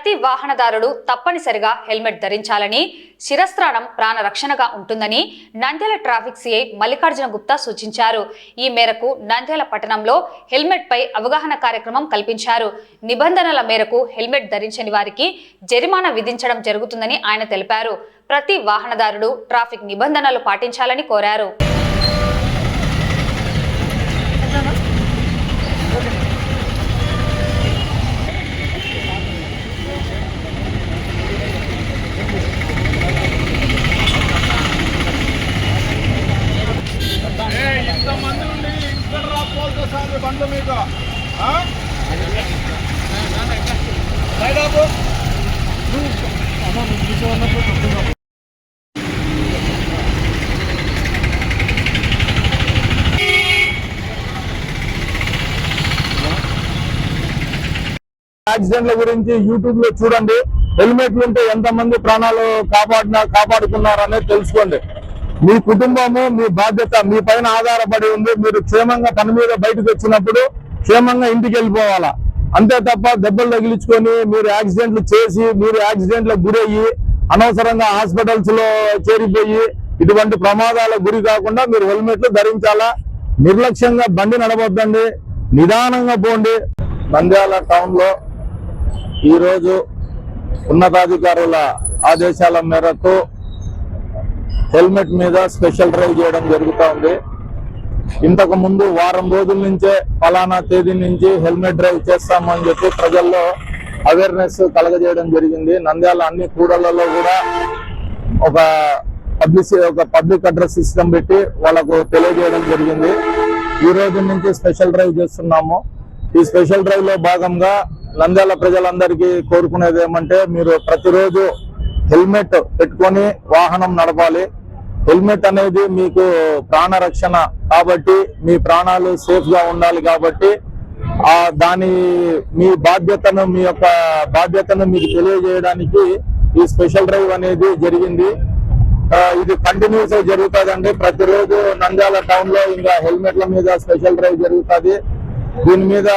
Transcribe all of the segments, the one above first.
ప్రతి వాహనదారుడు తప్పనిసరిగా హెల్మెట్ ధరించాలని శిరస్త్రాణం ప్రాణ రక్షణగా ఉంటుందని నంద్యాల ట్రాఫిక్ సిఐ మల్లికార్జున గుప్తా సూచించారు. ఈ మేరకు నంద్యాల పట్టణంలో హెల్మెట్ పై అవగాహన కార్యక్రమం కల్పించారు. నిబంధనల మేరకు హెల్మెట్ ధరించని వారికి జరిమానా విధించడం జరుగుతుందని ఆయన తెలిపారు. ప్రతి వాహనదారుడు ట్రాఫిక్ నిబంధనలు పాటించాలని కోరారు. బండ్ల మీద యాక్సిడెంట్ల గురించి యూట్యూబ్లో చూడండి. హెల్మెట్లు ఉంటే ఎంతమంది ప్రాణాలు కాపాడిన కాపాడుకున్నారనేది తెలుసుకోండి. మీ కుటుంబము మీ బాధ్యత మీ పైన ఆధారపడి ఉంది. మీరు క్షేమంగా పని మీద బయటకు వచ్చినప్పుడు క్షేమంగా ఇంటికి వెళ్ళిపోవాలా? అంతే తప్ప దెబ్బలు తగిలించుకొని మీరు యాక్సిడెంట్లు చేసి మీరు యాక్సిడెంట్లకు గురయ్యి అనవసరంగా హాస్పిటల్స్లో చేరిపోయి ఇటువంటి ప్రమాదాలకు గురి కాకుండా మీరు హెల్మెట్లు ధరించాలా? నిర్లక్ష్యంగా బండి నడవద్దండి నిదానంగా పోండి. నంద్యాల టౌన్లో ఈరోజు ఉన్నతాధికారుల ఆదేశాల మేరకు హెల్మెట్ మీద స్పెషల్ డ్రైవ్ చేయడం జరుగుతూ ఉంది. ఇంతకు ముందు వారం రోజుల నుంచే ఫలానా తేదీ నుంచి హెల్మెట్ డ్రైవ్ చేస్తామని చెప్పి ప్రజల్లో అవేర్నెస్ కలగజేయడం జరిగింది. నంద్యాల అన్ని కూడళ్ళలో కూడా ఒక పబ్లిసి ఒక పబ్లిక్ అడ్రస్ సిస్టమ్ పెట్టి వాళ్ళకు తెలియజేయడం జరిగింది. ఈ రోజు నుంచి స్పెషల్ డ్రైవ్ చేస్తున్నాము. ఈ స్పెషల్ డ్రైవ్లో భాగంగా నంద్యాల ప్రజలందరికీ కోరుకునేది ఏమంటే మీరు ప్రతిరోజు హెల్మెట్ పెట్టుకొని వాహనం నడపాలి. హెల్మెట్ అనేది మీకు ప్రాణ రక్షణ కాబట్టి మీ ప్రాణాలు సేఫ్గా ఉండాలి కాబట్టి ఆ దాని మీ బాధ్యతను మీ యొక్క బాధ్యతను మీకు తెలియజేయడానికి ఈ స్పెషల్ డ్రైవ్ అనేది జరిగింది. ఇది కంటిన్యూస్ జరుగుతుందండి. ప్రతిరోజు నంద్యాల టౌన్లో ఇంకా హెల్మెట్ల మీద స్పెషల్ డ్రైవ్ జరుగుతుంది. దీని మీద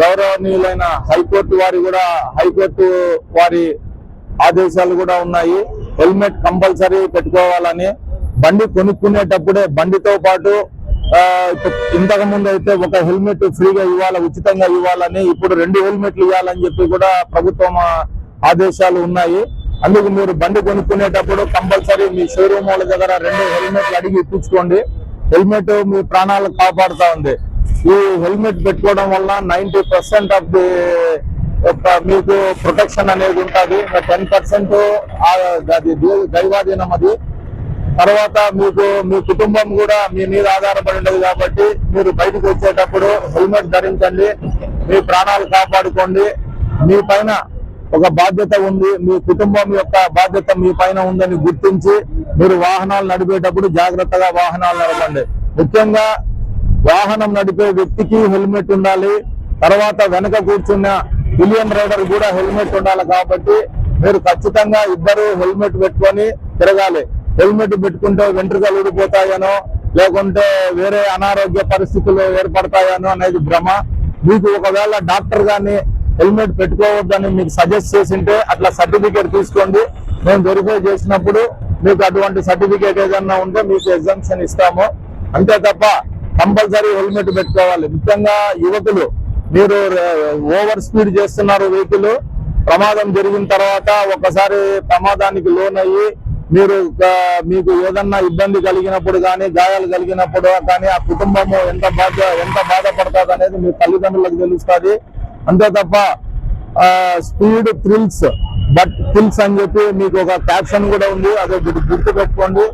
గౌరవనీయులైన హైకోర్టు వారి కూడా హైకోర్టు వారి ఆదేశాలు కూడా ఉన్నాయి. హెల్మెట్ కంపల్సరీ పెట్టుకోవాలని బండి కొనుక్కునేటప్పుడే బండితో పాటు ఇంతకు ముందు అయితే ఒక హెల్మెట్ ఫ్రీగా ఇవ్వాలి ఉచితంగా ఇవ్వాలని ఇప్పుడు రెండు హెల్మెట్లు ఇవ్వాలని చెప్పి కూడా ప్రభుత్వం ఆదేశాలు ఉన్నాయి. అందుకు మీరు బండి కొనుక్కునేటప్పుడు కంపల్సరీ మీ షోరూమ్ వాళ్ళ దగ్గర రెండు హెల్మెట్లు అడిగి ఇప్పించుకోండి. హెల్మెట్ మీ ప్రాణాలు కాపాడుతా ఉంది. ఈ హెల్మెట్ పెట్టుకోవడం వల్ల నైన్టీ పర్సెంట్ ఆఫ్ ది మీకు ప్రొటెక్షన్ అనేది ఉంటుంది. టెన్ పర్సెంట్ అది దైవాధీనం అది. తర్వాత మీకు మీ కుటుంబం కూడా మీ మీద ఆధారపడి ఉండదు కాబట్టి మీరు బయటకు వచ్చేటప్పుడు హెల్మెట్ ధరించండి. మీ ప్రాణాలు కాపాడుకోండి. మీ పైన ఒక బాధ్యత ఉంది. మీ కుటుంబం యొక్క బాధ్యత మీ పైన ఉందని గుర్తించి మీరు వాహనాలు నడిపేటప్పుడు జాగ్రత్తగా వాహనాలు నడపండి. ముఖ్యంగా వాహనం నడిపే వ్యక్తికి హెల్మెట్ ఉండాలి. తర్వాత వెనక కూర్చున్న పిలియన్ రైడర్ కూడా హెల్మెట్ ఉండాలి కాబట్టి మీరు ఖచ్చితంగా ఇద్దరు హెల్మెట్ పెట్టుకొని తిరగాలి. హెల్మెట్ పెట్టుకుంటే వెంట్రుకలు ఊడిపోతాయనో లేకుంటే వేరే అనారోగ్య పరిస్థితులు ఏర్పడతాయనో అనేది భ్రమ. మీకు ఒకవేళ డాక్టర్ గాని హెల్మెట్ పెట్టుకోవద్దని మీకు సజెస్ట్ చేసింటే అట్లా సర్టిఫికేట్ తీసుకోండి. మేము వెరిఫై చేసినప్పుడు మీకు అటువంటి సర్టిఫికేట్ ఏదన్నా ఉంటే మీకు ఎగ్జామ్షన్ ఇస్తాము. అంతే తప్ప కంపల్సరీ హెల్మెట్ పెట్టుకోవాలి. ముఖ్యంగా యువకులు మీరు ఓవర్ స్పీడ్ చేస్తున్నారు వెహికల్ ప్రమాదం జరిగిన తర్వాత ఒకసారి ప్రమాదానికి లోన్ అయ్యి మీరు మీకు ఏదన్నా ఇబ్బంది కలిగినప్పుడు కానీ గాయాలు కలిగినప్పుడు కానీ ఆ కుటుంబము ఎంత బాధ ఎంత బాధపడుతుంది అనేది మీ తల్లిదండ్రులకు తెలుస్తుంది. అంతే తప్ప స్పీడ్ థ్రిల్స్ బట్ థ్రిల్స్ అని చెప్పి మీకు ఒక క్యాప్షన్ కూడా ఉంది. అది గుర్తు గుర్తు పెట్టుకోండి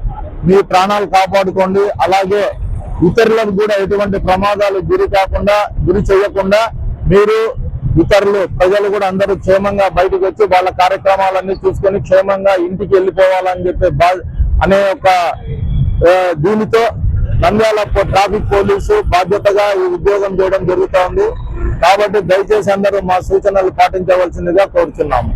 మీ ప్రాణాలు కాపాడుకోండి. అలాగే ఇతరులకు కూడా ఎటువంటి ప్రమాదాలు గురి కాకుండా గురి చేయకుండా మీరు ఇతరులు ప్రజలు కూడా అందరూ క్షేమంగా బయటకు వచ్చి వాళ్ళ కార్యక్రమాలన్నీ చూసుకొని క్షేమంగా ఇంటికి వెళ్ళిపోవాలని చెప్పి బా అనే ఒక దీనితో నంద్యాల ట్రాఫిక్ పోలీసు బాధ్యతగా ఈ ఉద్యోగం చేయడం జరుగుతోంది కాబట్టి దయచేసి అందరూ మా సూచనలు పాటించవలసిందిగా కోరుతున్నాము